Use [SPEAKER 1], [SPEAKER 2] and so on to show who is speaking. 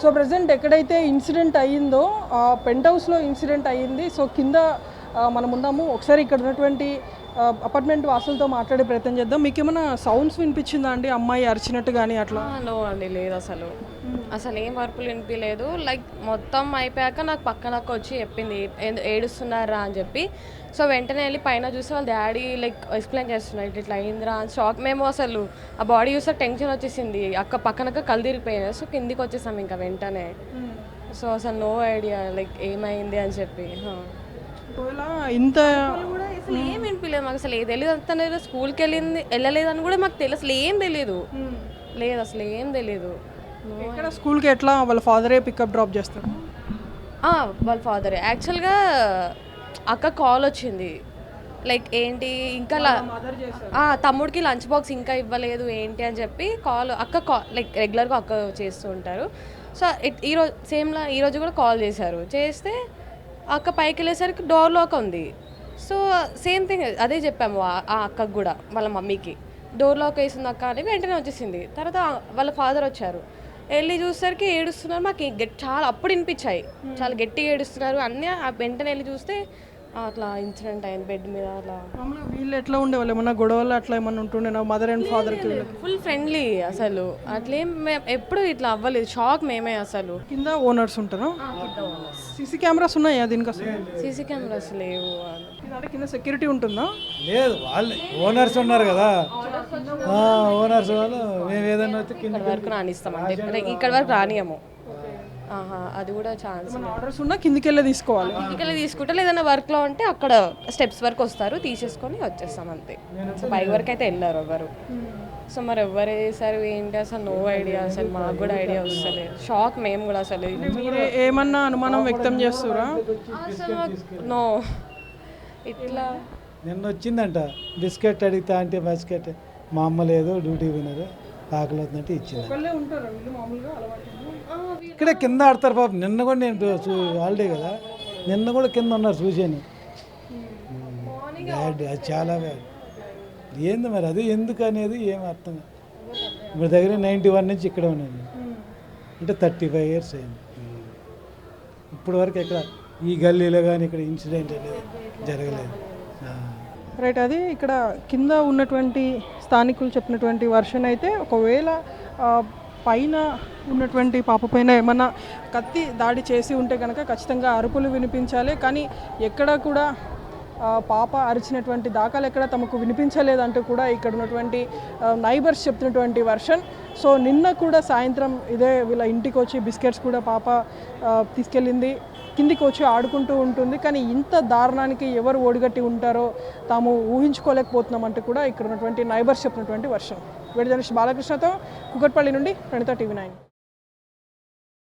[SPEAKER 1] So present ఎక్కడైతే incident అయ్యిందో పెంట్ హౌస్లో ఇన్సిడెంట్ అయ్యింది. సో కింద మనం ఉన్నాము. ఒకసారి ఇక్కడ ఉన్నటువంటి అపార్ట్మెంట్ వాసులతో మాట్లాడే ప్రయత్నం చేద్దాం. మీకు ఏమైనా సౌండ్స్ వినిపించిందా అండి? అమ్మాయి అరిచినట్టు కానీ అట్లా?
[SPEAKER 2] నో అండి లేదు అసలు. అసలు ఏం వర్పులు వినిపించలేదు. లైక్ మొత్తం అయిపోయాక నాకు పక్కనకు వచ్చి చెప్పింది "ఏంద- ఏడుస్తున్నారా? అని చెప్పి. సో వెంటనే వెళ్ళి పైన చూసి వాళ్ళ డాడీ లైక్ ఎక్స్ప్లెయిన్ చేస్తున్నారు ఇట్లా ఇట్లా అయిందిరా అని. షాక్. మేము అసలు ఆ బాడీ చూస్తే టెన్షన్ వచ్చేసింది. అక్క పక్కనక్క కళ్ళు సో కిందికి వచ్చేసాం ఇంకా వెంటనే. సో అసలు నో ఐడియా లైక్ ఏమైంది అని చెప్పి.
[SPEAKER 1] ఇంత
[SPEAKER 2] అసలు ఏం వినిపించలేదు మాకు అసలు ఏ తెలియదు అంత స్కూల్కి వెళ్ళింది వెళ్ళలేదని కూడా మాకు తెలియదు అసలు ఏం తెలియదు లేదు అసలు ఏం తెలియదు
[SPEAKER 1] ఎక్కడ స్కూల్కి ఎట్లా వాళ్ళ ఫాదరే పికప్ డ్రాప్ చేస్తారు?
[SPEAKER 2] వాళ్ళ ఫాదర్. యాక్చువల్గా అక్క కాల్ వచ్చింది. లైక్ ఏంటి ఇంకా తమ్ముడికి లంచ్ బాక్స్ ఇంకా ఇవ్వలేదు ఏంటి అని చెప్పి కాల్ అక్క కాల్ లైక్ రెగ్యులర్గా అక్క చేస్తూ ఉంటారు. సో ఇట్- ఈరోజు సేమ్లా ఈరోజు కూడా కాల్ చేశారు. చేస్తే అక్క పైకి వెళ్ళేసరికి డోర్ లాక్ ఉంది. సో సేమ్ థింగ్ అదే చెప్పాము ఆ అక్కకు కూడా వాళ్ళ మమ్మీకి. డోర్ లాక్ వేసింది అక్క అని వెంటనే వచ్చేసింది. తర్వాత వాళ్ళ ఫాదర్ వచ్చారు. వెళ్ళి చూసేసరికి ఏడుస్తున్నారు మాకు చాలా అప్పుడు వినిపించాయి. చాలా గట్టిగా ఏడుస్తున్నారు. అన్నీ ఆ వెంటనే వెళ్ళి చూస్తే అట్లా ఇన్సిడెంట్ అయింది బెడ్ మీద అట్లా.
[SPEAKER 1] వీళ్ళు ఎట్లా ఉండేవాళ్ళు? ఏమన్నా గొడవలు అట్లా ఏమన్నా ఉంటుండేనా మదర్ అండ్ ఫాదర్కి
[SPEAKER 2] ఫుల్ ఫ్రెండ్లీ అసలు. అట్లేం ఎప్పుడు ఇట్లా అవ్వలేదు. షాక్ మేమే అసలు.
[SPEAKER 1] కింద ఓనర్స్ ఉంటారా? సీసీ కెమెరాస్ ఉన్నాయా దీనికి అసలు
[SPEAKER 2] సీసీ కెమెరాస్ లేవు.
[SPEAKER 1] అంటే కింద సెక్యూరిటీ ఉంటుందా?
[SPEAKER 3] లేదు వాళ్ళు ఓనర్స్ ఉన్నారు కదా. ఆ, ఓనర్స్ వాళ్ళు మేము ఏదైనా వచ్చి కింద
[SPEAKER 2] ఇక్కడ వరకు రానిస్తాం అంటే ఇక్కడ- వరకు రానియము. ఆహా అది కూడా ఛాన్స్
[SPEAKER 1] ఆర్డర్స్ ఉన్నా కిందికి వెళ్ళి తీసుకోవాలి.
[SPEAKER 2] ఇంటికెళ్ళి తీసుకుంటే ఏదైనా వర్క్లో ఉంటే అక్కడ స్టెప్స్ వరకు వస్తారు తీసేసుకొని వచ్చేస్తాం అంతే. సో పై వరకు అయితే వెళ్ళారు ఎవరు. సో మరి ఎవరు వేసారు ఏంటి అసలు నో ఐడియా అసలు మాకు కూడా ఐడియా వస్తలేదు. షాక్ మేము కూడా అసలు.
[SPEAKER 1] మీరే ఏమన్నా అనుమానం వ్యక్తం చేస్తురా?
[SPEAKER 2] అసలు నో ఇట్లా
[SPEAKER 3] నిన్న వచ్చిందంట బిస్కెట్ అడిగితే అంటే బిస్కెట్ మా అమ్మ లేదు డ్యూటీ పోయినారు ఆకలి అవుతుందంటే ఇచ్చింది ఇక్కడే కింద ఆడతారు పాప. నిన్న కూడా నేను హాలిడే కదా. నిన్న కూడా కింద ఉన్నారు చూశాను బ్యాడ్ అది చాలా బ్యాడ్. ఏంది మరి అది ఎందుకు అనేది ఏం అర్థం కాదు. ఇప్పుడు దగ్గర నైంటీ వన్ నుంచి ఇక్కడ ఉన్నాను. అంటే థర్టీ ఫైవ్ ఇయర్స్ అయింది. ఇప్పుడు వరకు ఎక్కడ ఈ గల్లీలో కానీ ఇక్కడ ఇన్సిడెంట్ అనేది జరగలేదు.
[SPEAKER 1] రైట్ అది ఇక్కడ కింద ఉన్నటువంటి స్థానికులు చెప్పినటువంటి వర్షన్ అయితే ఒకవేళ పైన ఉన్నటువంటి పాప పైన ఏమన్నా కత్తి దాడి చేసి ఉంటే కనుక ఖచ్చితంగా అరుపులు వినిపించాలి. కానీ ఎక్కడ కూడా పాప అరిచినటువంటి దాఖలు ఎక్కడ తమకు వినిపించలేదంటూ కూడా ఇక్కడ ఉన్నటువంటి నైబర్స్ చెప్తున్నటువంటి వర్షన్. సో నిన్న కూడా సాయంత్రం ఇదే వీళ్ళ ఇంటికి వచ్చి బిస్కెట్స్ కూడా పాప తీసుకెళ్ళింది. కిందికి వచ్చి ఆడుకుంటూ ఉంటుంది. కానీ ఇంత దారుణానికి ఎవరు ఓడిగట్టి ఉంటారో తాము ఊహించుకోలేకపోతున్నాం అంటూ కూడా ఇక్కడ ఉన్నటువంటి నైబర్స్ చెప్పినటువంటి వర్షం. వేడి జర్నలిస్ట్ బాలకృష్ణతో కుకట్పల్లి నుండి ప్రణిత టీవీ నైన్.